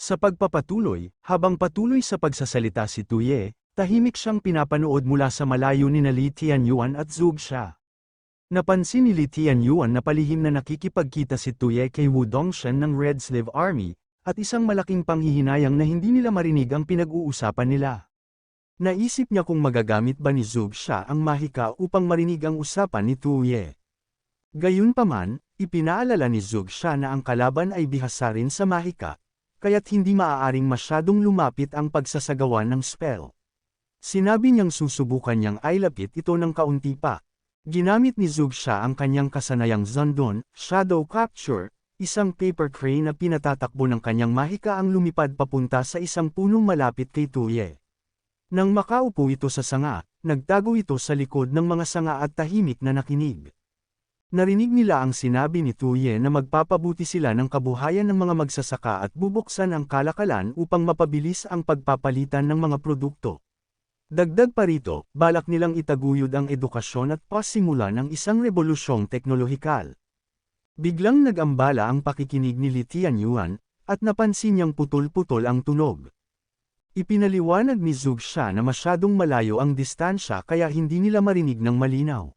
Sa pagpapatuloy, habang patuloy sa pagsasalita si Tuye, tahimik siyang pinapanood mula sa malayo ni na Li Tianyuan at Zug siya. Napansin ni Li Tianyuan na palihim na nakikipagkita si Tuye kay Wu Dongshan ng Red Sleeve Army, at isang malaking panghihinayang na hindi nila marinig ang pinag-uusapan nila. Naisip niya kung magagamit ba ni Zug siya ang mahika upang marinig ang usapan ni Tuye. Gayunpaman, ipinaalala ni Zug siya na ang kalaban ay bihasa rin sa mahika, kaya't hindi maaaring masyadong lumapit ang pagsasagawa ng spell. Sinabi niyang susubukan niyang ailapit ito ng kaunti pa. Ginamit ni Zug siya ang kanyang kasanayang Zondon, Shadow Capture, isang paper crane na pinatatakbo ng kanyang mahika ang lumipad papunta sa isang punong malapit kay Tuye. Nang makaupo ito sa sanga, nagtago ito sa likod ng mga sanga at tahimik na nakinig. Narinig nila ang sinabi ni Tuye na magpapabuti sila ng kabuhayan ng mga magsasaka at bubuksan ang kalakalan upang mapabilis ang pagpapalitan ng mga produkto. Dagdag pa rito, balak nilang itaguyod ang edukasyon at pasimula ng isang rebolusyong teknolohikal. Biglang nag-ambala ang pakikinig ni Li Tianyuan, at napansin niyang putol-putol ang tunog. Ipinaliwanag ni Zug siya na masyadong malayo ang distansya kaya hindi nila marinig ng malinaw.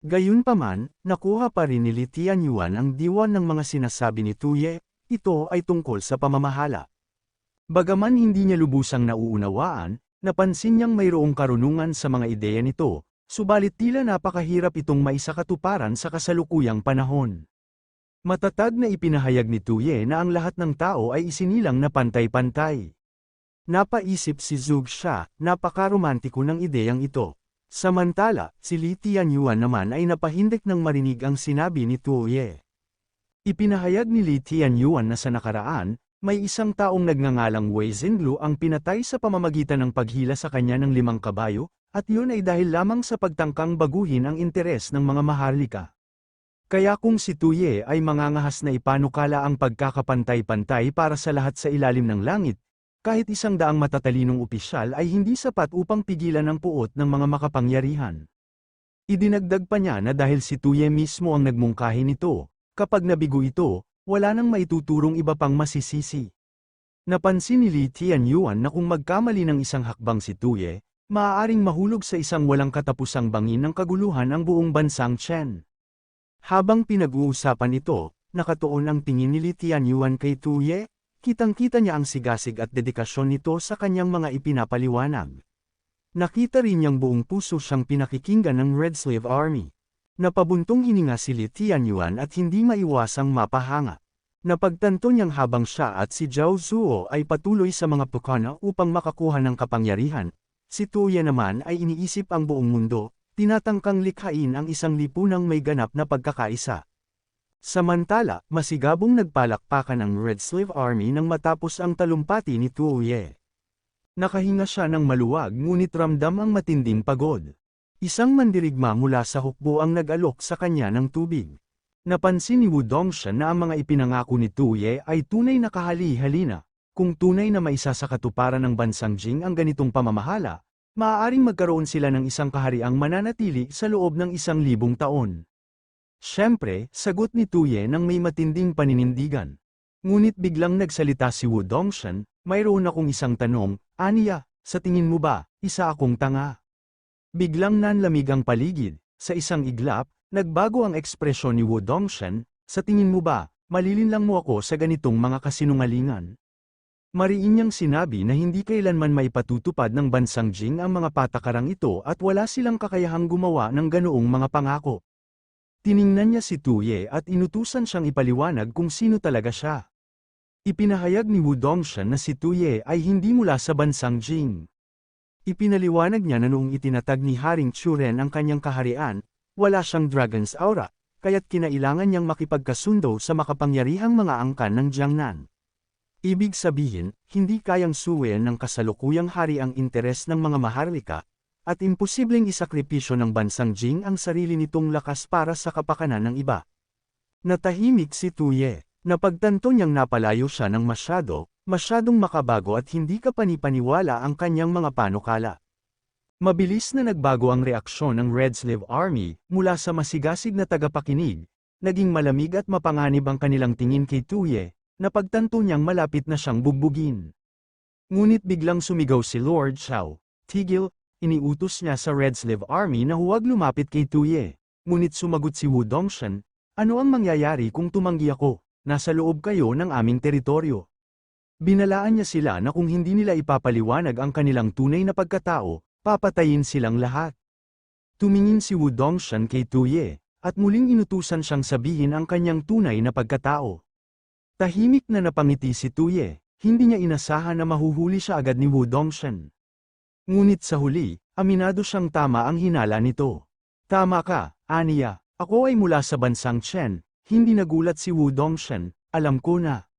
Gayunpaman, nakuha pa rin ni Li Tianyuan ang diwan ng mga sinasabi ni Tuye, ito ay tungkol sa pamamahala. Bagaman hindi niya lubusang nauunawaan, napansin niyang mayroong karunungan sa mga ideya nito, subalit tila napakahirap itong maisakatuparan sa kasalukuyang panahon. Matatag na ipinahayag ni Tuye na ang lahat ng tao ay isinilang na pantay-pantay. Napaisip si Zug siya, napakaromantiko ng ideyang ito. Samantala, si Li Tianyuan naman ay napahindik ng marinig ang sinabi ni Tuoye. Ipinahayag ni Li Tianyuan na sa nakaraan, may isang taong nagngangalang Wei Zhenlu ang pinatay sa pamamagitan ng paghila sa kanya ng limang kabayo, at yun ay dahil lamang sa pagtangkang baguhin ang interes ng mga maharlika. Kaya kung si Tuye ay mangangahas na ipanukala ang pagkakapantay-pantay para sa lahat sa ilalim ng langit, kahit isang daang matatalinong opisyal ay hindi sapat upang pigilan ang puot ng mga makapangyarihan. Idinagdag pa niya na dahil si Tuye mismo ang nagmungkahi nito, kapag nabigo ito, wala nang maituturong iba pang masisisi. Napansin ni Li Tianyuan na kung magkamali ng isang hakbang si Tuye, maaaring mahulog sa isang walang katapusang bangin ng kaguluhan ang buong bansang Chen. Habang pinag-uusapan ito, nakatuon ang tingin ni Li Tianyuan kay Tuye, Kitang-kita niya ang sigasig at dedikasyon nito sa kanyang mga ipinapaliwanag. Nakita rin niyang buong puso siyang pinakikinggan ng Red Slave Army. Napabuntong hininga si Li Tianyuan at hindi maiwasang mapahanga. Napagtanto niyang habang siya at si Zhao Zuo ay patuloy sa mga pukana upang makakuha ng kapangyarihan, si Tuya naman ay iniisip ang buong mundo, tinatangkang likhain ang isang lipunang may ganap na pagkakaisa. Samantala, masigabong nagpalakpakan ang Red Slave Army nang matapos ang talumpati ni Tuoye. Nakahinga siya ng maluwag ngunit ramdam ang matinding pagod. Isang mandirigma mula sa hukbo ang nag-alok sa kanya ng tubig. Napansin ni Wu Dongshan na ang mga ipinangako ni Tuye ay tunay na kahali-halina. Kung tunay na maisa sa katuparan ng bansang Jing ang ganitong pamamahala, maaaring magkaroon sila ng isang kahariang mananatili sa loob ng isang libong taon. Siyempre, sagot ni Tuye nang may matinding paninindigan. Ngunit biglang nagsalita si Wu Dongshan, mayroon akong isang tanong, Aniya, sa tingin mo ba, isa akong tanga? Biglang nanlamig ang paligid, sa isang iglap, nagbago ang ekspresyon ni Wu Dongshan, sa tingin mo ba, malilin lang mo ako sa ganitong mga kasinungalingan? Mariin niyang sinabi na hindi kailanman may patutupad ng bansang Jing ang mga patakarang ito at wala silang kakayahang gumawa ng ganoong mga pangako. Tiningnan niya si Tuye at inutusan siyang ipaliwanag kung sino talaga siya. Ipinahayag ni Wu Dongshan na si Tuye ay hindi mula sa bansang Jing. Ipinaliwanag niya na noong itinatag ni Haring Churen ang kanyang kaharian, wala siyang Dragon's Aura, kaya't kinailangan niyang makipagkasundo sa makapangyarihang mga angkan ng Jiangnan. Ibig sabihin, hindi kayang suwayan ng kasalukuyang hari ang interes ng mga maharlika, at imposibleng isakripisyo ng bansang Jing ang sarili nitong lakas para sa kapakanan ng iba. Natahimik si Tuye, napagtanto niyang napalayo siya ng masyado, masyadong makabago at hindi kapanipaniwala ang kanyang mga panukala. Mabilis na nagbago ang reaksyon ng Red Slave Army, mula sa masigasig na tagapakinig, naging malamig at mapanganib ang kanilang tingin kay Tuye, napagtanto niyang malapit na siyang bugbugin. Ngunit biglang sumigaw si Lord Xiao, Tigil, iniutos niya sa Red Sleeve Army na huwag lumapit kay Tuye. Ngunit sumagot si Wu Dongshan, ano ang mangyayari kung tumanggi ako, nasa loob kayo ng aming teritoryo. Binalaan niya sila na kung hindi nila ipapaliwanag ang kanilang tunay na pagkatao, papatayin silang lahat. Tumingin si Wu Dongshan kay Tuye, at muling inutusan siyang sabihin ang kanyang tunay na pagkatao. Tahimik na napangiti si Tuye, hindi niya inasahan na mahuhuli siya agad ni Wu Dongshan. Ngunit sa huli, aminado siyang tama ang hinala nito. Tama ka, Aniya, ako ay mula sa bansang Chen, hindi nagulat si Wu Dongshan, alam ko na.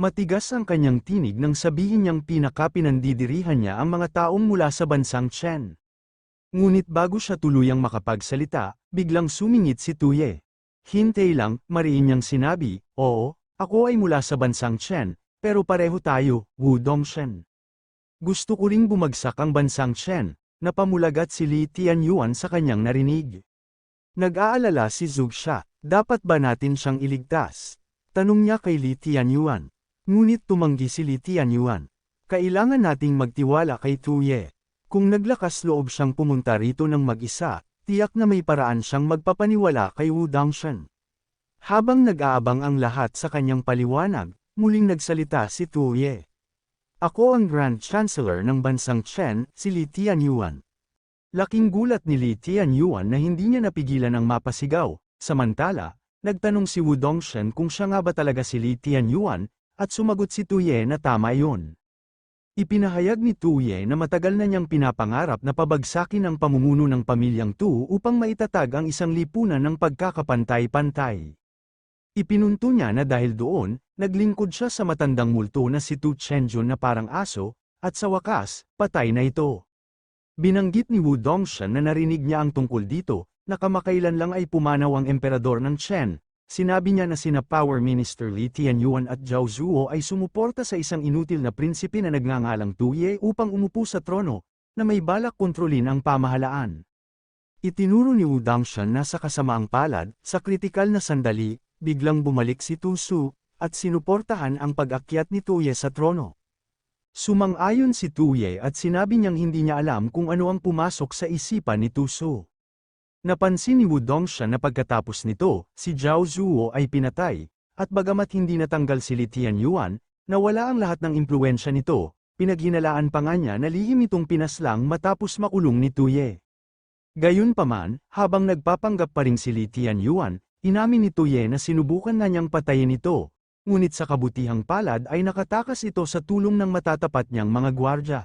Matigas ang kanyang tinig nang sabihin niyang pinakapinandidirihan niya ang mga taong mula sa bansang Chen. Ngunit bago siya tuluyang makapagsalita, biglang sumingit si Tuye. Hintay lang, mariin niyang sinabi, oo, ako ay mula sa bansang Chen, pero pareho tayo, Wu Dongshan. Gusto ko ring bumagsak ang bansang Chen, napamulagat si Li Tianyuan sa kanyang narinig. Nag-aalala si Zugsha, dapat ba natin siyang iligtas? Tanong niya kay Li Tianyuan. Ngunit tumanggi si Li Tianyuan. Kailangan nating magtiwala kay Tuye. Kung naglakas loob siyang pumunta rito ng mag-isa, tiyak na may paraan siyang magpapaniwala kay Wu Dangshan. Habang nag-aabang ang lahat sa kanyang paliwanag, muling nagsalita si Tuye. Ako ang Grand Chancellor ng bansang Chen, si Li Tianyuan. Laking gulat ni Li Tianyuan na hindi niya napigilan ang mapasigaw, samantala, nagtanong si Wu Dongshan kung siya nga ba talaga si Li Tianyuan, at sumagot si Tuye na tama iyon. Ipinahayag ni Tuye na matagal na niyang pinapangarap na pabagsakin ang pamumuno ng pamilyang Tu upang maitatag ang isang lipunan ng pagkakapantay-pantay. Ipinunto niya na dahil doon, naglingkod siya sa matandang multo na si Tu Chenjun na parang aso, at sa wakas, patay na ito. Binanggit ni Wu Dongshan na narinig niya ang tungkol dito, na kamakailan lang ay pumanaw ang emperador ng Chen, Sinabi niya na sina Power Minister Li Tianyuan at Zhao Zuo ay sumuporta sa isang inutil na prinsipe na nagngangalang Tuye upang umupo sa trono, na may balak kontrolin ang pamahalaan. Itinuro ni Wu Dangshan na sa kasamaang palad, sa kritikal na sandali, biglang bumalik si Tu Su, at sinuportahan ang pag-akyat ni Tuye sa trono. Sumang-ayon si Tuye at sinabi niyang hindi niya alam kung ano ang pumasok sa isipan ni Tu Su. Napansin ni Wu Dongshan na pagkatapos nito, si Zhao Zuo ay pinatay, at bagamat hindi natanggal si Li Tianyuan, nawala ang lahat ng impluensya nito, pinaghinalaan pa nga niya na lihim itong pinaslang matapos makulong ni Tuye. Gayunpaman, habang nagpapanggap pa rin si Li Tianyuan, inamin ni Tuye na sinubukan na niyang patayin ito, ngunit sa kabutihang palad ay nakatakas ito sa tulong ng matatapat niyang mga gwardya.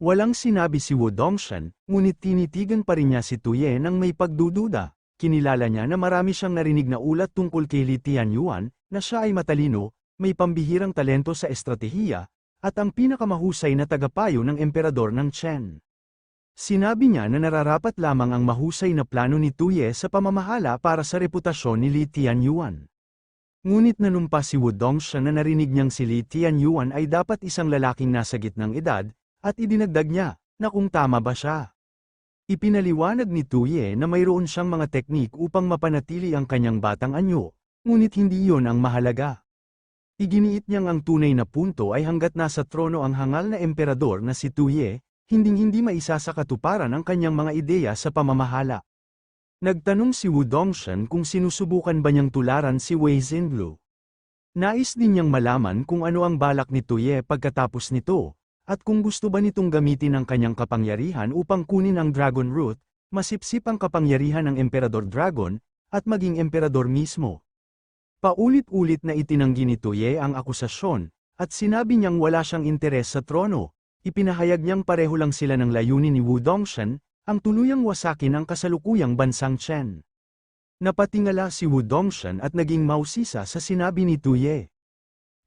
Walang sinabi si Wu Dongshan, ngunit tinitigan pa rin niya si Tuye nang may pagdududa. Kinilala niya na marami siyang narinig na ulat tungkol kay Li Tianyuan, na siya ay matalino, may pambihirang talento sa estratehiya, at ang pinakamahusay na tagapayo ng emperador ng Chen. Sinabi niya na nararapat lamang ang mahusay na plano ni Tuye sa pamamahala para sa reputasyon ni Li Tianyuan. Ngunit nanumpa si Wu Dongshan na narinig niyang si Li Tianyuan ay dapat isang lalaking nasa gitnang edad, at idinagdag niya, na kung tama ba siya. Ipinaliwanag ni Tuye na mayroon siyang mga teknik upang mapanatili ang kanyang batang anyo, ngunit hindi iyon ang mahalaga. Iginiit niyang ang tunay na punto ay hanggat nasa trono ang hangal na emperador na si Tuye, hinding-hindi maisa sa katuparan ang kanyang mga ideya sa pamamahala. Nagtanong si Wu Dongshan kung sinusubukan ba niyang tularan si Wei Zhenlu. Nais din niyang malaman kung ano ang balak ni Tuye pagkatapos nito, at kung gusto ba nitong gamitin ang kanyang kapangyarihan upang kunin ang Dragon Root, masipsip ang kapangyarihan ng Emperador Dragon, at maging Emperador mismo. Paulit-ulit na itinanggi ni Tuye ang akusasyon, at sinabi niyang wala siyang interes sa trono. Ipinahayag niyang pareho lang sila ng layunin ni Wu Dongshan, ang tuluyang wasakin ang kasalukuyang bansang Chen. Napatingala si Wu Dongshan at naging mausisa sa sinabi ni Tuye.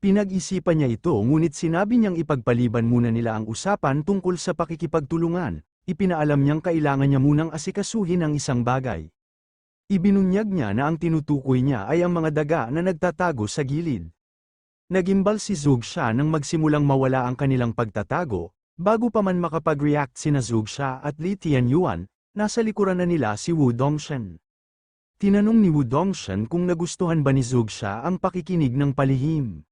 Pinag-isipan niya ito ngunit sinabi niyang ipagpaliban muna nila ang usapan tungkol sa pakikipagtulungan, ipinaalam niyang kailangan niya munang asikasuhin ang isang bagay. Ibinunyag niya na ang tinutukoy niya ay ang mga daga na nagtatago sa gilid. Nagimbal si Zug siya nang magsimulang mawala ang kanilang pagtatago, bago pa man makapag-react sina Zug siya at Li Tianyuan, nasa likuran na nila si Wu Dongshan. Tinanong ni Wu Dongshan kung nagustuhan ba ni Zug siya ang pakikinig ng palihim.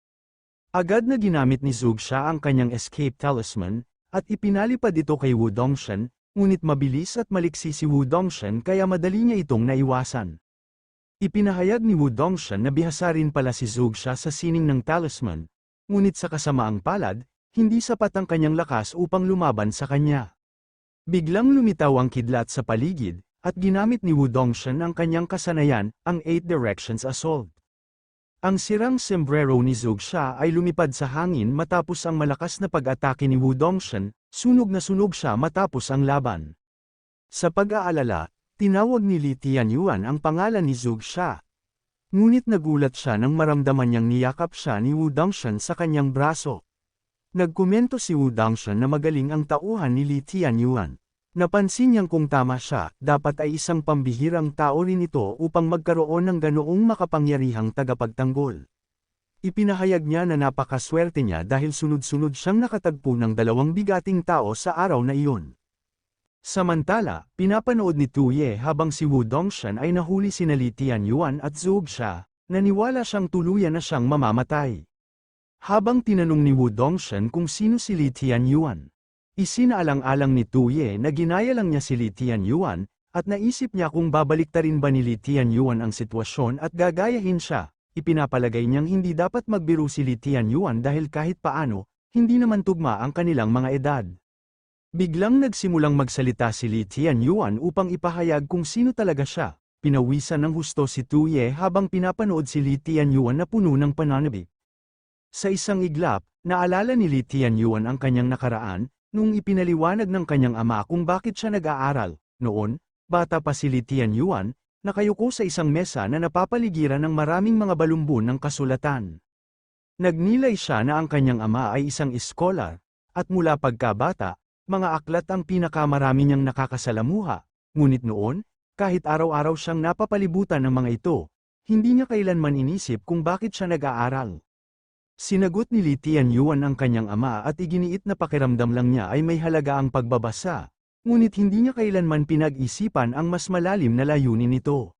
Agad na ginamit ni Zugsha ang kanyang escape talisman, at ipinalipad ito kay Wu Dongshan, ngunit mabilis at maliksi si Wu Dongshan kaya madali niya itong naiwasan. Ipinahayag ni Wu Dongshan na bihasa rin pala si Zugsha sa sining ng talisman, ngunit sa kasamaang palad, hindi sapat ang kanyang lakas upang lumaban sa kanya. Biglang lumitaw ang kidlat sa paligid, at ginamit ni Wu Dongshan ang kanyang kasanayan, ang Eight Directions Assault. Ang sirang sombrero ni Zugsha ay lumipad sa hangin matapos ang malakas na pag-atake ni Wu Dongshan, sunog na sunog siya matapos ang laban. Sa pag-aalala, tinawag ni Li Tianyuan ang pangalan ni Zugsha. Ngunit nagulat siya nang maramdaman niyang niyakap siya ni Wu Dongshan sa kanyang braso. Nagkomento si Wu Dongshan na magaling ang tauhan ni Li Tianyuan. Napansin niyang kung tama siya, dapat ay isang pambihirang tao rin ito upang magkaroon ng ganoong makapangyarihang tagapagtanggol. Ipinahayag niya na napakaswerte niya dahil sunod-sunod siyang nakatagpo ng dalawang bigating tao sa araw na iyon. Samantala, pinapanood ni Tuye habang si Wu Dongshan ay nahuli si Li Tianyuan at Zhou Xia, naniwala siyang tuluyan na siyang mamamatay. Habang tinanong ni Wu Dongshan kung sino si Li Tianyuan, Isinaalang-alang ni Tuye na ginaya lang niya si Li Tianyuan, at naisip niya kung babaliktarin ba ni Li Tianyuan ang sitwasyon at gagayahin siya. Ipinapalagay niyang hindi dapat magbiro si Li Tianyuan dahil kahit paano, hindi naman tugma ang kanilang mga edad. Biglang nagsimulang magsalita si Li Tianyuan upang ipahayag kung sino talaga siya. Pinawisan ng husto si Tuye habang pinapanood si Li Tianyuan na puno ng pananabik. Sa isang iglap, naalala ni Li Tianyuan ang kanyang nakaraan, nung ipinaliwanag ng kanyang ama kung bakit siya nag-aaral. Noon, bata pa si Li Tianyuan, nakayuko sa isang mesa na napapaligiran ng maraming mga balumbon ng kasulatan. Nagnilay siya na ang kanyang ama ay isang iskolar, at mula pagkabata, mga aklat ang pinakamarami niyang nakakasalamuha, ngunit noon, kahit araw-araw siyang napapalibutan ng mga ito, hindi niya kailanman inisip kung bakit siya nag-aaral. Sinagot ni Li Tianyuan ang kanyang ama at iginiit na pakiramdam lang niya ay may halaga ang pagbabasa, ngunit hindi niya kailanman pinag-isipan ang mas malalim na layunin nito.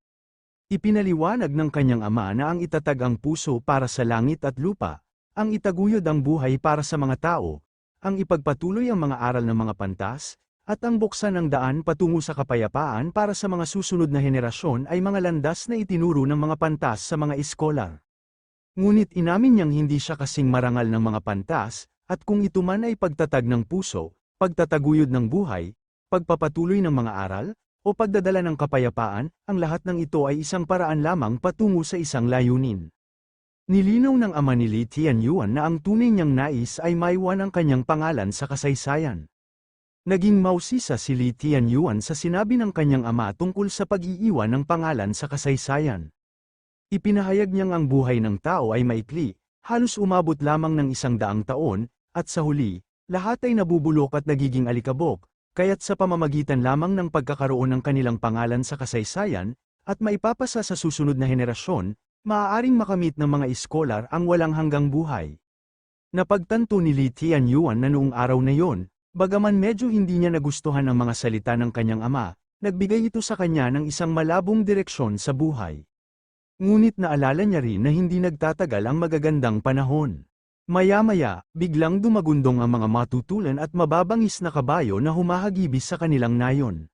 Ipinaliwanag ng kanyang ama na ang itatag ang puso para sa langit at lupa, ang itaguyod ang buhay para sa mga tao, ang ipagpatuloy ang mga aral ng mga pantas, at ang buksan ng daan patungo sa kapayapaan para sa mga susunod na henerasyon ay mga landas na itinuro ng mga pantas sa mga iskolar. Ngunit inamin niyang hindi siya kasing marangal ng mga pantas, at kung ito man ay pagtatag ng puso, pagtataguyod ng buhay, pagpapatuloy ng mga aral, o pagdadala ng kapayapaan, ang lahat ng ito ay isang paraan lamang patungo sa isang layunin. Nilinaw ng ama ni Li Tianyuan na ang tunay niyang nais ay maiwan ang kanyang pangalan sa kasaysayan. Naging mausisa si Li Tianyuan sa sinabi ng kanyang ama tungkol sa pag-iiwan ng pangalan sa kasaysayan. Ipinahayag niyang ang buhay ng tao ay maikli, halos umabot lamang ng isang daang taon, at sa huli, lahat ay nabubulok at nagiging alikabok, kaya't sa pamamagitan lamang ng pagkakaroon ng kanilang pangalan sa kasaysayan, at maipapasa sa susunod na henerasyon, maaaring makamit ng mga iskolar ang walang hanggang buhay. Napagtanto ni Li Tianyuan na noong araw na yon, bagaman medyo hindi niya nagustuhan ang mga salita ng kanyang ama, nagbigay ito sa kanya ng isang malabong direksyon sa buhay. Ngunit naalala niya rin na hindi nagtatagal ang magagandang panahon. Maya-maya, biglang dumagundong ang mga matutulan at mababangis na kabayo na humahagibis sa kanilang nayon.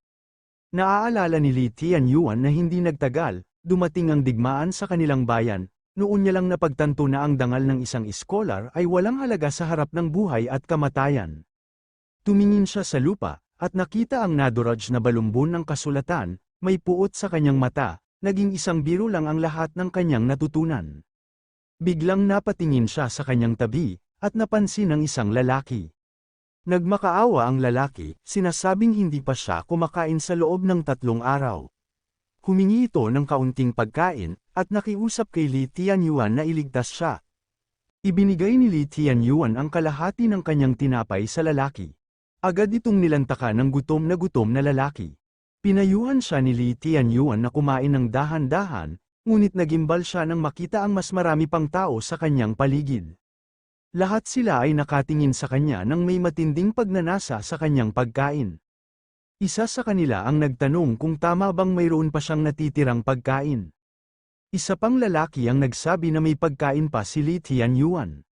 Naaalala ni Li Tianyuan na hindi nagtagal, dumating ang digmaan sa kanilang bayan, noon niya lang napagtanto na ang dangal ng isang iskolar ay walang halaga sa harap ng buhay at kamatayan. Tumingin siya sa lupa, at nakita ang naduraj na balumbon ng kasulatan, may puot sa kanyang mata, naging isang biro lang ang lahat ng kanyang natutunan. Biglang napatingin siya sa kanyang tabi, at napansin ang isang lalaki. Nagmakaawa ang lalaki, sinasabing hindi pa siya kumakain sa loob ng tatlong araw. Humingi ito ng kaunting pagkain, at nakiusap kay Li Tianyuan na iligtas siya. Ibinigay ni Li Tianyuan ang kalahati ng kanyang tinapay sa lalaki. Agad itong nilantaka ng gutom na gutom na lalaki. Pinayuhan siya ni Li Tianyuan na kumain ng dahan-dahan, ngunit nagimbal siya nang makita ang mas marami pang tao sa kanyang paligid. Lahat sila ay nakatingin sa kanya nang may matinding pagnanasa sa kanyang pagkain. Isa sa kanila ang nagtanong kung tama bang mayroon pa siyang natitirang pagkain. Isa pang lalaki ang nagsabi na may pagkain pa si Li Tianyuan.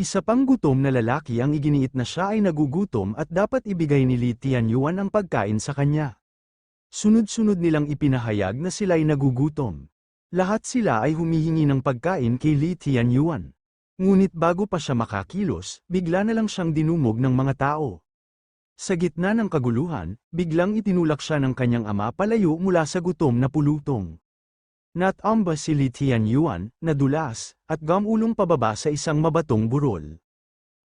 Isa pang gutom na lalaki ang iginiit na siya ay nagugutom at dapat ibigay ni Li Tianyuan ang pagkain sa kanya. Sunod-sunod nilang ipinahayag na sila'y nagugutom. Lahat sila ay humihingi ng pagkain kay Li Tianyuan. Ngunit bago pa siya makakilos, bigla na lang siyang dinumog ng mga tao. Sa gitna ng kaguluhan, biglang itinulak siya ng kanyang ama palayo mula sa gutom na pulutong. Natamba si Li Tianyuan, nadulas, at gamulong pababa sa isang mabatong burol.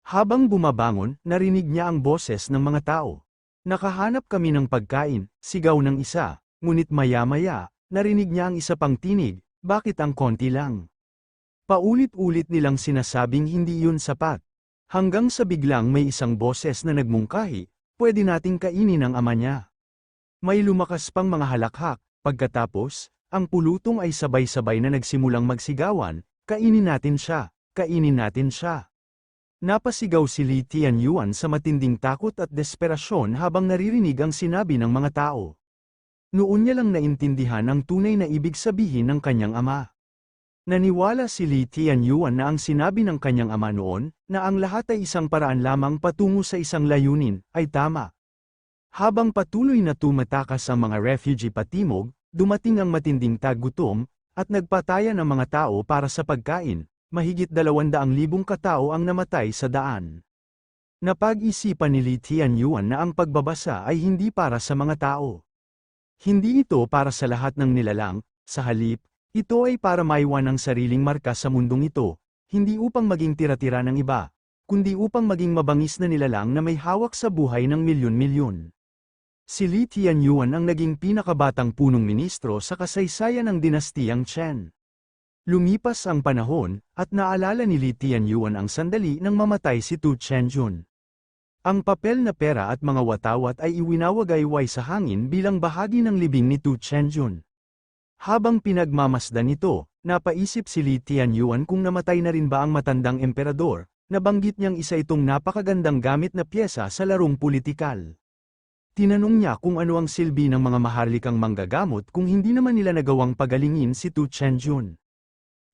Habang bumabangon, narinig niya ang boses ng mga tao. Nakahanap kami ng pagkain, sigaw ng isa, ngunit maya-maya, narinig niya ang isa pang tinig, bakit ang konti lang? Paulit-ulit nilang sinasabing hindi yun sapat. Hanggang sa biglang may isang boses na nagmungkahi, pwede nating kainin ang ama niya. May lumakas pang mga halakhak, pagkatapos, ang pulutong ay sabay-sabay na nagsimulang magsigawan, kainin natin siya, kainin natin siya. Napasigaw si Li Tianyuan sa matinding takot at desperasyon habang naririnig ang sinabi ng mga tao. Noon niya lang naintindihan ang tunay na ibig sabihin ng kanyang ama. Naniwala si Li Tianyuan na ang sinabi ng kanyang ama noon, na ang lahat ay isang paraan lamang patungo sa isang layunin, ay tama. Habang patuloy na tumatakas ang mga refugee patimog, dumating ang matinding taggutom, at nagpataya ng mga tao para sa pagkain, mahigit dalawandaang libong katao ang namatay sa daan. Napag-isipan ni Li Tianyuan na ang pagbabasa ay hindi para sa mga tao. Hindi ito para sa lahat ng nilalang, sa halip, ito ay para maiwan ang sariling marka sa mundong ito, hindi upang maging tira-tira ng iba, kundi upang maging mabangis na nilalang na may hawak sa buhay ng milyon-milyon. Si Li Tianyuan ang naging pinakabatang punong ministro sa kasaysayan ng dinastiyang Chen. Lumipas ang panahon, at naalala ni Li Tianyuan ang sandali nang mamatay si Tu Chenjun. Ang papel na pera at mga watawat ay iwinawagayway sa hangin bilang bahagi ng libing ni Tu Chenjun. Habang pinagmamasdan ito, napaisip si Li Tianyuan kung namatay na rin ba ang matandang emperador, nabanggit niyang isa itong napakagandang gamit na pyesa sa larong politikal. Tinanong niya kung ano ang silbi ng mga maharlikang manggagamot kung hindi naman nila nagawang pagalingin si Tu Chenjun.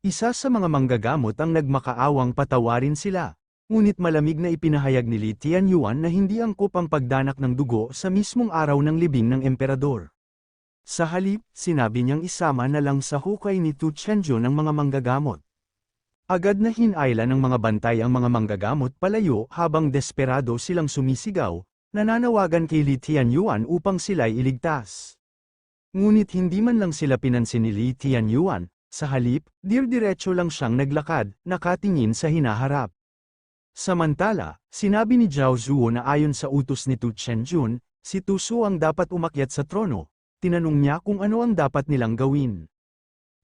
Isa sa mga manggagamot ang nagmakaawang patawarin sila, ngunit malamig na ipinahayag ni Li Tianyuan na hindi angkop ang pagdanak ng dugo sa mismong araw ng libing ng emperador. Sa halip, sinabi niyang isama na lang sa hukay ni Tu Chenjun ang mga manggagamot. Agad na hinayla ng mga bantay ang mga manggagamot palayo habang desperado silang sumisigaw, nananawagan kay Li Tianyuan upang sila'y iligtas. Ngunit hindi man lang sila pinansin ni Li Tianyuan, sa halip, dir-diretso lang siyang naglakad, nakatingin sa hinaharap. Samantala, sinabi ni Zhao Zuo na ayon sa utos ni Tu Chenjun, si Tu Su ang dapat umakyat sa trono, tinanong niya kung ano ang dapat nilang gawin.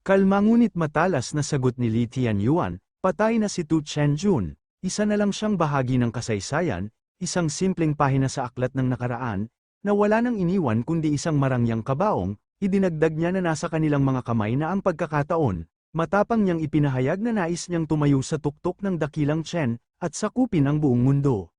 Kalma ngunit matalas na sagot ni Li Tianyuan, patay na si Tu Chenjun, isa na lang siyang bahagi ng kasaysayan, isang simpleng pahina sa aklat ng nakaraan, na wala nang iniwan kundi isang marangyang kabaong, idinagdag niya na nasa kanilang mga kamay na ang pagkakataon, matapang niyang ipinahayag na nais niyang tumayo sa tuktok ng dakilang Chen, at sakupin ang buong mundo.